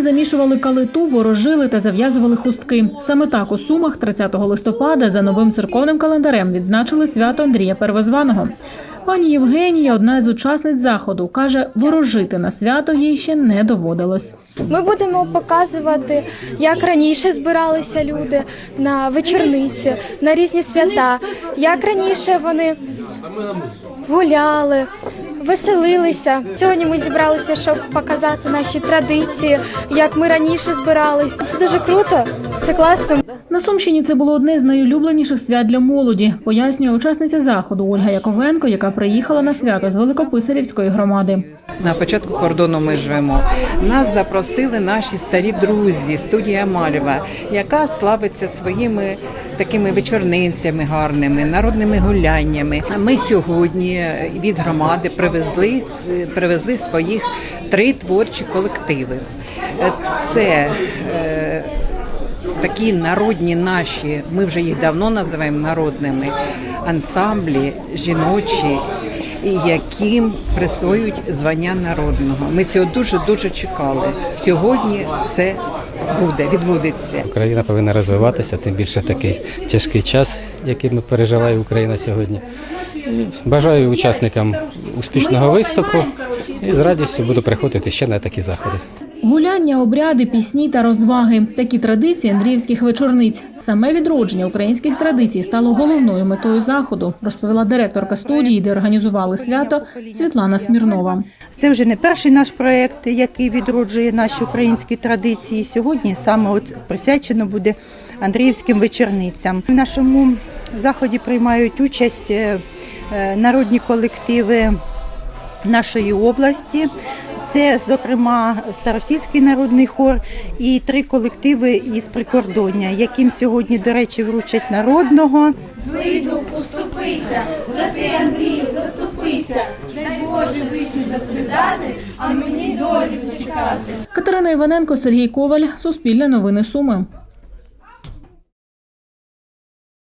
замішували калиту, ворожили та зав'язували хустки. Саме так у Сумах 30 листопада за новим церковним календарем відзначили свято Андрія Первозваного. Пані Євгенія, одна із учасниць заходу, каже, ворожити на свято їй ще не доводилось. Ми будемо показувати, як раніше збиралися люди на вечорниці, на різні свята, як раніше вони гуляли, веселилися. Сьогодні ми зібралися, щоб показати наші традиції, як ми раніше збиралися. Це дуже круто, це класно. На Сумщині це було одне з найулюбленіших свят для молоді, пояснює учасниця заходу Ольга Яковенко, яка приїхала на свято з Великописарівської громади. На початку кордону ми живемо. Нас запросили наші старі друзі, студія Малєва, яка славиться своїми такими вечорницями гарними, народними гуляннями. Ми сьогодні від громади привезли, привезли своїх три творчі колективи. Це е, такі народні наші, ми вже їх давно називаємо народними ансамблі жіночі, яким присвоюють звання народного. Ми цього дуже дуже чекали. Сьогодні це буде, відбудеться. Україна повинна розвиватися, тим більше такий тяжкий час, який ми переживає Україна сьогодні. І бажаю учасникам успішного виступу і з радістю буду приходити ще на такі заходи. Гуляння, обряди, пісні та розваги такі традиції андріївських вечорниць. Саме відродження українських традицій стало головною метою заходу, розповіла директорка студії, де організували свято Світлана Смірнова. Це вже не перший наш проект, який відроджує наші українські традиції. Сьогодні саме от присвячено буде Андріївським вечорницям. В нашому заході приймають участь е, е, народні колективи нашої області. Це, зокрема, Старосільський народний хор і три колективи із прикордоння, яким сьогодні, до речі, вручать народного. Злий дух, уступися, святий Андрію, заступися, дай Боже вишні зацвітати, а мені долю чекати. Катерина Іваненко, Сергій Коваль, Суспільне новини Суми.